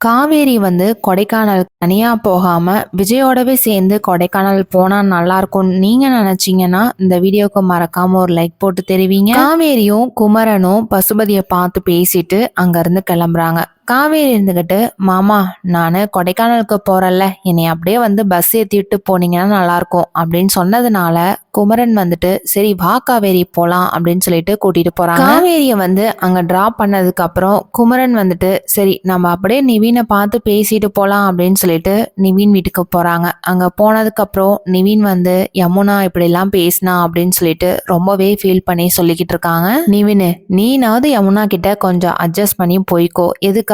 காவேரி வந்து கொடைக்கானல் தனியா போகாம விஜயோடவே சேர்ந்து கொடைக்கானல் போனா நல்லா இருக்கும் நீங்க நினைச்சீங்கன்னா இந்த வீடியோக்கு மறக்காம ஒரு லைக் போட்டு தெரிவிங்க. காவேரியும் குமரனும் பசுபதியை பார்த்து பேசிட்டு அங்க இருந்து கிளம்புறாங்க. காவேரி இருந்துகிட்டு மாமா நான் கொடைக்கானலுக்கு போகிறேன்ல என்னை அப்படியே வந்து பஸ் ஏற்றிட்டு போனீங்கன்னா நல்லாயிருக்கும். அப்படின்னு சொன்னதுனால குமரன் வந்துட்டு சரி வா காவேரி போகலாம் அப்படின்னு சொல்லிட்டு கூட்டிகிட்டு போகிறான் காவேரியை வந்து அங்கே ட்ராப் பண்ணதுக்கு அப்புறம் குமரன் வந்துட்டு சரி நம்ம அப்படியே நிவீனை பார்த்து பேசிட்டு போகலாம் அப்படின்னு சொல்லிட்டு நிவீன் வீட்டுக்கு போகிறாங்க அங்கே போனதுக்கப்புறம் நிவீன் வந்து யமுனா இப்படிலாம் பேசினா? அப்படின்னு சொல்லிட்டு ரொம்பவே ஃபீல் பண்ணி சொல்லிக்கிட்டு இருக்காங்க. நிவின் நீனாவது யமுனா கிட்ட கொஞ்சம் அட்ஜஸ்ட் பண்ணி போய்க்கோ.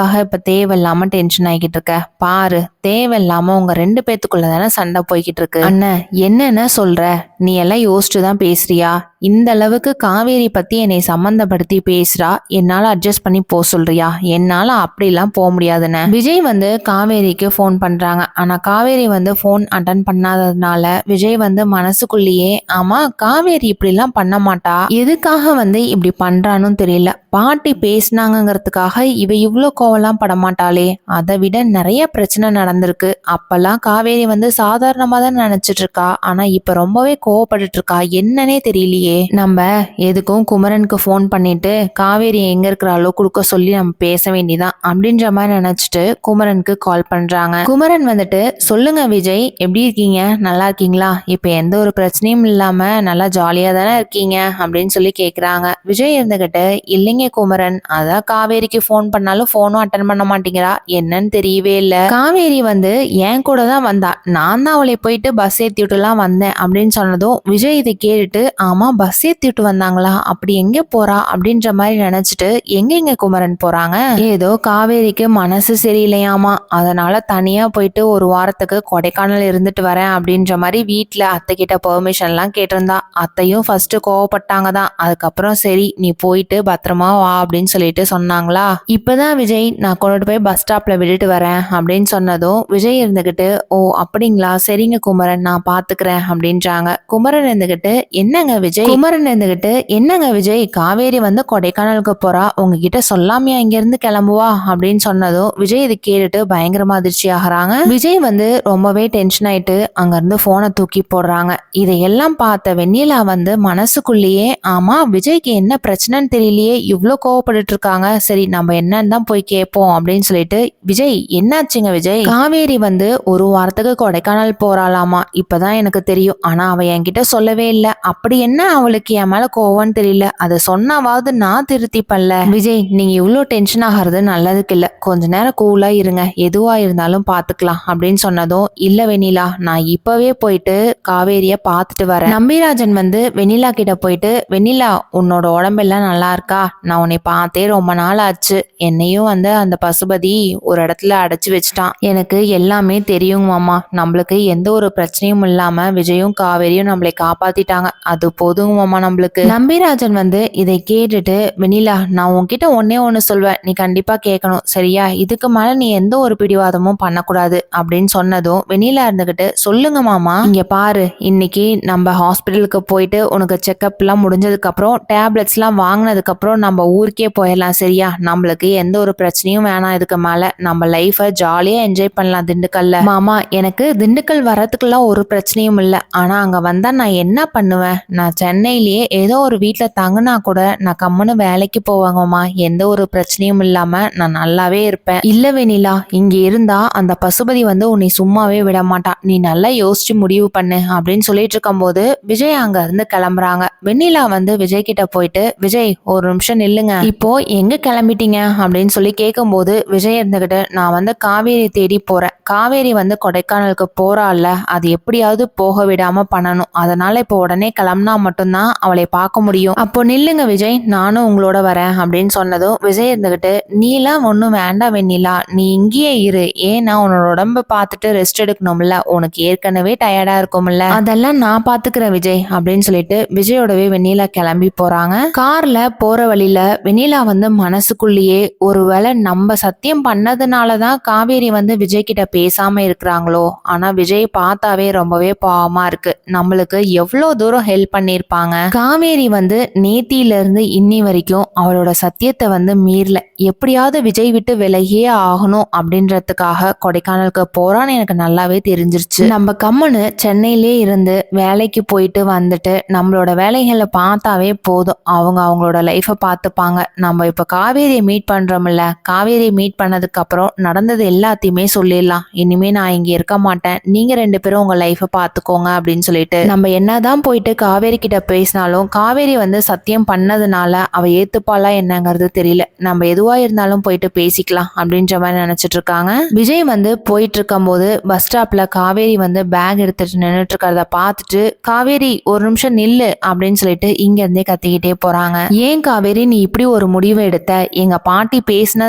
எதுக்காக இப்போ தேவையில்லாம டென்ஷன் ஆகிக்கிட்டு இருக்க. பாரு தேவையில்லாம உங்க ரெண்டு பேத்துக்குள்ள தானே சண்டை போய்கிட்டு இருக்கு. அண்ணன் என்னென்ன சொல்ற? நீ எல்லாம் யோசிச்சு தான் பேசுறியா? இந்த அளவுக்கு காவேரி பத்தி என்னை சம்மந்தப்படுத்தி பேசுறா? என்னால அட்ஜஸ்ட் பண்ணி போ சொல்றியா? என்னால அப்படிலாம் போக முடியாதுன்னு விஜய் வந்து காவேரிக்கு ஃபோன் பண்றாங்க. ஆனா காவேரி வந்து ஃபோன் அட்டன் பண்ணாததுனால விஜய் வந்து மனசுக்குள்ளேயே ஆமா காவேரி இப்படிலாம் பண்ண மாட்டா. எதுக்காக வந்து இப்படி பண்றான்னு தெரியல. பாட்டி பேசினாங்கிறதுக்காக இவ இவ்வளோ கோவலாம் பட படமாட்டாளே. அதை விட நிறைய பிரச்சனை நடந்திருக்கு. அப்பெல்லாம் காவேரி வந்து சாதாரணமாக தான் நினச்சிட்டு இருக்கா ஆனால் இப்போ ரொம்பவே கோவப்பட்டுட்டு இருக்கா என்னன்னே தெரியலையே. நம்ம எதுக்கும் குமரனுக்கு ஃபோன் பண்ணிட்டு காவேரி எங்கே இருக்கிறாளோ கொடுக்க சொல்லி நம்ம பேச வேண்டிதான் அப்படின்ற மாதிரி நினச்சிட்டு குமரனுக்கு கால் பண்ணுறாங்க குமரன் வந்துட்டு சொல்லுங்க விஜய் எப்படி இருக்கீங்க? நல்லா இருக்கீங்களா? இப்போ எந்த ஒரு பிரச்சனையும் இல்லாமல் நல்லா ஜாலியாக தானே இருக்கீங்க? அப்படின்னு சொல்லி கேட்குறாங்க விஜய் இருந்துகிட்டு இல்லைங்க குமரன். அதான் காவேரிக்கு ஃபோன் பண்ணாலும் ஃபோனும் அட்டன் பண்ண மாட்டேங்கிறா. என்னன்னு தெரியவே இல்லை. காவேரி வந்து என் கூட தான் வந்தா. நான் தான் அவளை போயிட்டு பஸ் ஏற்றி விட்டுலாம் வந்தேன் அப்படின்னு சொன்னதும் விஜய் இதை கேட்டுட்டு ஆமா பஸ் ஏற்றிட்டு விட்டு வந்தாங்களா? அப்படி எங்க போறா? அப்படின்ற மாதிரி நினைச்சிட்டு எங்க எங்க குமரன் போறாங்க? ஏதோ காவேரிக்கு மனசு சரியில்லையாமா. அதனால தனியா போயிட்டு ஒரு வாரத்துக்கு கொடைக்கானல் இருந்துட்டு வரேன் அப்படின்ற மாதிரி வீட்டில் அத்தை கிட்ட பெர்மிஷன்லாம் கேட்டிருந்தா. அத்தையும் ஃபர்ஸ்ட் கோவப்பட்டாங்க தான். அதுக்கப்புறம் சரி நீ போயிட்டு பத்திரமா வா அப்படின்னு சொல்லிட்டு சொன்னாங்களா. இப்பதான் விஜய் நான் கொண்டுட்டு போய் பஸ் ஸ்டாப்பில் விட்டுட்டு வரேன் அப்படின்னு சொன்னதும் விஜய் இருந்துக்கிட்டு ஓ அப்படிங்களா? சரிங்க குமரன் நான் பார்த்துக்கிறேன் அப்படின்றாங்க. குமரன் இருந்துக்கிட்டு என்னங்க விஜய்? குமரன் இருந்துக்கிட்டு என்னங்க விஜய் காவேரி வந்து கொடைக்கானலுக்கு போறா உங்ககிட்ட சொல்லாமையா இங்கேருந்து கிளம்புவா? அப்படின்னு சொன்னதும் விஜய் இது கேட்டுட்டு பயங்கரமா அதிர்ச்சி ஆகுறாங்க. விஜய் வந்து ரொம்பவே டென்ஷன் ஆயிட்டு அங்கேருந்து ஃபோனை போனை தூக்கி போடுறாங்க. இதையெல்லாம் பார்த்த வெண்ணிலா வந்து மனசுக்குள்ளேயே ஆமா விஜய்க்கு என்ன பிரச்சனைன்னு தெரியலையே இவ்வளோ கோவப்பட்டுட்டு இருக்காங்க. சரி நம்ம என்னன்னு தான் போய் கேட்போம் அப்படின்னு சொல்லிட்டு விஜய் என்னாச்சுங்க விஜய்? காவேரி வந்து ஒரு வாரத்துக்கு கொடைக்கானல் போறாளாமா? இப்பதான் எனக்கு தெரியும். ஆனா அவ என்கிட்ட சொல்லவே இல்லை. அப்படி என்ன அவளுக்கு என் மேல கோவம்னு தெரியல. அதை சொன்னாவது நான் திருத்திப்பல்ல விஜய் நீங்க இவ்வளோ டென்ஷன் ஆகிறது நல்லதுக்கு இல்ல. கொஞ்ச நேரம் கூலா இருங்க. எதுவா இருந்தாலும் பாத்துக்கலாம். அப்படின்னு சொன்னதும் இல்ல வெண்ணிலா நான் இப்பவே போயிட்டு காவேரிய பார்த்துட்டு வரேன். நம்பிராஜன் வந்து வெண்ணிலா கிட்ட போயிட்டு வெண்ணிலா உன்னோட உடம்பெல்லாம் நல்லா இருக்கா? நான் உன்னை பார்த்தே ரொம்ப நாள் ஆச்சு என்னையும் வந்து அந்த பசுபதி ஒரு இடத்துல அடைச்சி வச்சுட்டான். எனக்கு எல்லாமே தெரியும் மாமா. நம்மளுக்கு எந்த ஒரு பிரச்சனையும் இல்லாம விஜயும் காவேரியும் நம்மளை காப்பாத்திட்டாங்க. அது போதும் மாமா நம்மளுக்கு. நம்பிராஜன் வந்து இதை கேட்டுட்டு வெனிலா நான் உன்கிட்ட ஒன்னே ஒன்னு சொல்வேன். நீ கண்டிப்பா கேட்கணும். சரியா? இதுக்கு மேல நீ எந்த ஒரு பிடிவாதமும் பண்ணக்கூடாது. அப்படின்னு சொன்னதும் வெனிலா இருந்துகிட்டு சொல்லுங்க மாமா. இங்க பாரு. இன்னைக்கு நம்ம ஹாஸ்பிட்டலுக்கு போயிட்டு உனக்கு செக்அப் எல்லாம் முடிஞ்சதுக்கு அப்புறம் டேப்லெட்ஸ் எல்லாம் வாங்கினதுக்கு அப்புறம் நம்ம ஊருக்கே போயிடலாம். சரியா? நம்மளுக்கு எந்த ஒரு பிரச்சனை பிரச்சனையும் வேணாம். இதுக்கு மேல நம்ம லைஃபை ஜாலியா என்ஜாய் பண்ணலாம் திண்டுக்கல்ல. மாமா எனக்கு திண்டுக்கல் வரத்துக்குலாம் ஒரு பிரச்சனையும் இல்லை. ஆனா அங்க வந்தா நான் என்ன பண்ணுவேன்? நான் சென்னையிலேயே ஏதோ ஒரு வீட்டில் தங்குனா கூட நான் கம்முன்னு வேலைக்கு போவாங்கம்மா. எந்த ஒரு பிரச்சனையும் இல்லாம நான் நல்லாவே இருப்பேன். இல்ல வெண்ணிலா இங்க இருந்தா அந்த பசுபதி வந்து உன்னை சும்மாவே விட மாட்டான் நீ நல்லா யோசிச்சு முடிவு பண்ணு அப்படின்னு சொல்லிட்டு இருக்கும்போது விஜய் அங்க இருந்து கிளம்புறாங்க. வெண்ணிலா வந்து விஜய் கிட்ட போயிட்டு விஜய் ஒரு நிமிஷம் நில்லுங்க. இப்போ எங்க கிளம்பிட்டீங்க? அப்படின்னு சொல்லி கேட்கும்போது விஜய் இருந்துக்கிட்டு நான் வந்து காவேரி தேடி போகிறேன் காவேரி வந்து கொடைக்கானலுக்கு போகிறாள்ல அது எப்படியாவது போக விடாமல் பண்ணணும். அதனால் இப்போ உடனே கிளம்புனா மட்டும்தான் அவளை பார்க்க முடியும். அப்போ நில்லுங்க விஜய் நானும் உங்களோட வரேன் அப்படின்னு சொன்னதும் விஜய் இருந்துக்கிட்டு நீலாம் ஒன்றும் வேண்டாம் வெண்ணிலா. நீ இங்கேயே இரு. ஏன்னா உன்னோட உடம்ப பார்த்துட்டு ரெஸ்ட் எடுக்கணும்ல. உனக்கு ஏற்கனவே டயர்டாக இருக்கும்ல. அதெல்லாம் நான் பார்த்துக்கிறேன் விஜய் அப்படின்னு சொல்லிட்டு விஜயோடவே வெண்ணிலா கிளம்பி போகிறாங்க காரில் போகிற வழியில் வெண்ணிலா வந்து மனசுக்குள்ளேயே ஒருவேளை நம்ம சத்தியம் பண்ணதுனால தான் காவேரி வந்து விஜய் கிட்ட பேசாம இருக்கிறாங்களோ? ஆனா விஜய் பார்த்தாவே ரொம்பவே பாவமா இருக்கு. நம்மளுக்கு எவ்வளோ தூரம் ஹெல்ப் பண்ணியிருப்பாங்க? காவேரி வந்து நேத்தியில இருந்து இன்னி வரைக்கும் அவளோட சத்தியத்தை வந்து மீறல. எப்படியாவது விஜய் விட்டு விலகியே ஆகணும் அப்படின்றதுக்காக கொடைக்கானலுக்கு போறான்னு எனக்கு நல்லாவே தெரிஞ்சிருச்சு. நம்ம கம்முன்னு சென்னையிலே இருந்து வேலைக்கு போயிட்டு வந்துட்டு நம்மளோட வேலைகளை பார்த்தாவே போதும். அவங்க அவங்களோட லைஃப்பை பார்த்துப்பாங்க. நம்ம இப்போ காவேரியை மீட் பண்றோம்ல காவேரி மீட் பண்ணதுக்கு அப்புறம் நடந்தது எல்லாத்தையுமே சொல்லிடலாம். இனிமே நான் இங்க இருக்க மாட்டேன். நீங்க ரெண்டு பேரும் உங்க லைஃப்பை பார்த்துக்கோங்க அப்படின்னு சொல்லிட்டு நம்ம என்னதான் போயிட்டு காவேரி கிட்ட பேசினாலும் காவேரி வந்து சத்தியம் பண்ணதுனால அவ ஏத்துப்பாளா என்னங்கிறது தெரியல. நம்ம எதுவா இருந்தாலும் போயிட்டு பேசிக்கலாம் அப்படின்ற மாதிரி நினைச்சிட்டு இருக்காங்க. விஜய் வந்து போயிட்டு இருக்கும்போது பஸ் ஸ்டாப்ல காவேரி வந்து பேக் எடுத்துட்டு நின்றுட்டு இருக்கிறத பார்த்துட்டு காவேரி ஒரு நிமிஷம் நில்லு அப்படின்னு சொல்லிட்டு இங்க இருந்தே கத்திக்கிட்டே போறாங்க. ஏன் காவேரி நீ இப்படி ஒரு முடிவை எடுத்த? எங்க பாட்டி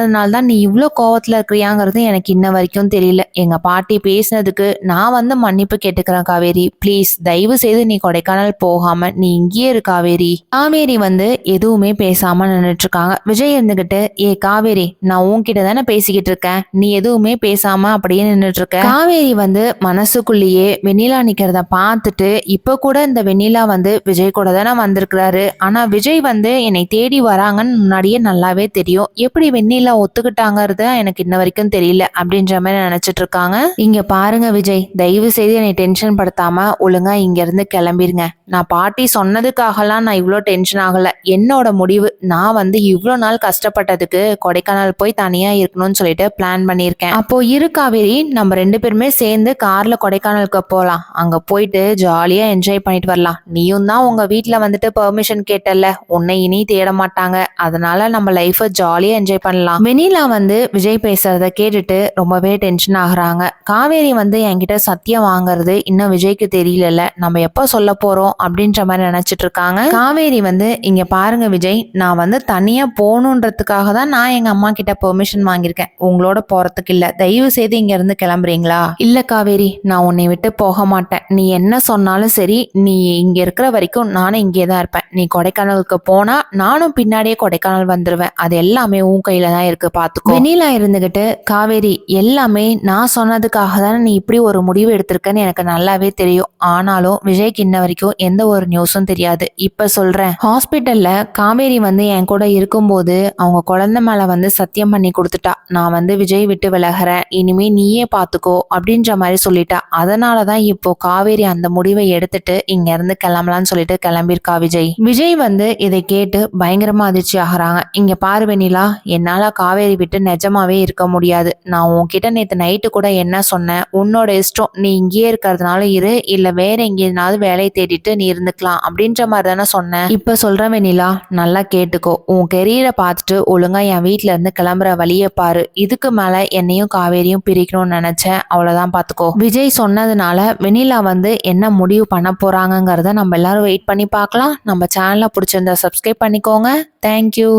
பேசினதுனால தான் நீ இவ்வளோ கோவத்தில் இருக்கிறியாங்கிறது எனக்கு இன்ன வரைக்கும் தெரியல. எங்கள் பாட்டி பேசினதுக்கு நான் வந்து மன்னிப்பு கேட்டுக்கிறேன் காவேரி. ப்ளீஸ் தயவு செய்து நீ கொடைக்கானல் போகாம நீ இங்கேயே இரு காவேரி. காவேரி வந்து எதுவுமே பேசாம நின்றுட்டு இருக்காங்க விஜய் இருந்துகிட்டு ஏ காவேரி நான் உன்கிட்ட தானே பேசிக்கிட்டு இருக்கேன். நீ எதுவுமே பேசாம அப்படியே நின்றுட்டு இருக்க காவேரி வந்து மனசுக்குள்ளேயே வெண்ணிலா நிக்கிறத பார்த்துட்டு இப்ப கூட இந்த வெண்ணிலா வந்து விஜய் கூட தானே வந்திருக்கிறாரு. ஆனா விஜய் வந்து என்னை தேடி வராங்கன்னு முன்னாடியே நல்லாவே தெரியும். எப்படி வெண்ணிலா ஒத்துக்கிட்டாங்கிறது எனக்கு இன்ன வரைக்கும் தெரியல அப்படின்ற மாதிரி நினைச்சிட்டு இருக்காங்க. இங்க பாருங்க விஜய் தயவு செய்து என்னை டென்ஷன் படுத்தாம ஒழுங்கா இங்க இருந்து கிளம்பிருங்க. நான் பாட்டி சொன்னதுக்காகலாம் நான் இவ்வளோ டென்ஷன் ஆகல. என்னோட முடிவு நான் வந்து இவ்வளோ நாள் கஷ்டப்பட்டதுக்கு கொடைக்கானல் போய் தனியா இருக்கணும்னு சொல்லிட்டு பிளான் பண்ணியிருக்கேன். அப்போ இரு காவேரி நம்ம ரெண்டு பேருமே சேர்ந்து கார்ல கொடைக்கானலுக்கு போகலாம் அங்க போயிட்டு ஜாலியா என்ஜாய் பண்ணிட்டு வரலாம். நீயும் தான் உங்க வீட்டில் வந்துட்டு பெர்மிஷன் கேட்டல உன்னை இனி தேட மாட்டாங்க. அதனால நம்ம லைஃப்பை ஜாலியா என்ஜாய் பண்ணலாம். வெனிலா வந்து விஜய் பேசுறத கேட்டுட்டு ரொம்பவே டென்ஷன் ஆகுறாங்க. காவேரி வந்து என்கிட்ட சத்தியம் வாங்குறது இன்னும் விஜய்க்கு தெரியல நம்ம எப்போ சொல்ல போறோம் அப்படின்ற மாதிரி நினைச்சிட்டு இருக்காங்க. காவேரி வந்து இங்க பாருங்க விஜய் நான் வந்து தனியா போகணுன்றதுக்காக தான் நான் எங்க அம்மா கிட்ட பெர்மிஷன் வாங்கியிருக்கேன். உங்களோட போறதுக்கு இல்ல. தயவு செய்து இங்க இருந்து கிளம்புறீங்களா? இல்ல காவேரி நான் உன்னை விட்டு போக மாட்டேன். நீ என்ன சொன்னாலும் சரி நீ இங்க இருக்கிற வரைக்கும் நானும் இங்கே தான் இருப்பேன். நீ கொடைக்கானலுக்கு போனா நானும் பின்னாடியே கொடைக்கானல் வந்துருவேன். அது எல்லாமே உன் கையில தான் இருக்கு பாத்துக்கோ. வெண்ணிலா இருந்துகிட்டு காவேரி எல்லாமே நான் சொன்னதுக்காக தானே நீ இப்படி ஒரு முடிவு எடுத்திருக்கன்னு எனக்கு நல்லாவே தெரியும். ஆனாலும் விஜய்க்கு இன்ன வரைக்கும் எந்த ஒரு நியூஸும் தெரியாது. இப்ப சொல்றேன். ஹாஸ்பிட்டல்ல காவேரி வந்து என் கூட இருக்கும்போது அவங்க குழந்தை மேல வந்து சத்தியம் பண்ணி கொடுத்துட்டா. நான் வந்து விஜய் விட்டு விலகிறேன். இனிமே நீயே பாத்துக்கோ அப்படின்ற மாதிரி சொல்லிட்டா. அதனாலதான் இப்போ காவேரி அந்த முடிவை எடுத்துட்டு இங்க இருந்து கிளம்பலாம்னு சொல்லிட்டு கிளம்பியிருக்கா விஜய். விஜய் வந்து இதை கேட்டு பயங்கரமா அதிர்ச்சி ஆகுறாங்க. இங்க பாரு வெண்ணிலா என்னால காவேரி விட்டு நிஜமாவே இருக்க முடியாது. நான் உன்கிட்ட நேற்று நைட்டு கூட என்ன சொன்னேன்? உன்னோட இஷ்டம் நீ இங்கேயே இருக்கிறதுனால இரு இல்லை வேற எங்கேயாவது வேலையை தேடிட்டு நீ இருந்துக்கலாம் அப்படின்ற மாதிரி தானே சொன்னேன். இப்போ சொல்றேன் வெண்ணிலா நல்லா கேட்டுக்கோ. உன் கெரியரை பார்த்துட்டு ஒழுங்காக என் வீட்டில் இருந்து கிளம்புற வழியை பாரு. இதுக்கு மேலே என்னையும் காவேரியும் பிரிக்கணும்னு நினச்சேன். அவ்வளோதான் பார்த்துக்கோ விஜய் சொன்னதுனால வெண்ணிலா வந்து என்ன முடிவு பண்ண போகிறாங்கங்கிறத நம்ம எல்லாரும் வெயிட் பண்ணி பார்க்கலாம். நம்ம சேனலை பிடிச்சிருந்தா சப்ஸ்கிரைப் பண்ணிக்கோங்க. தேங்க்யூ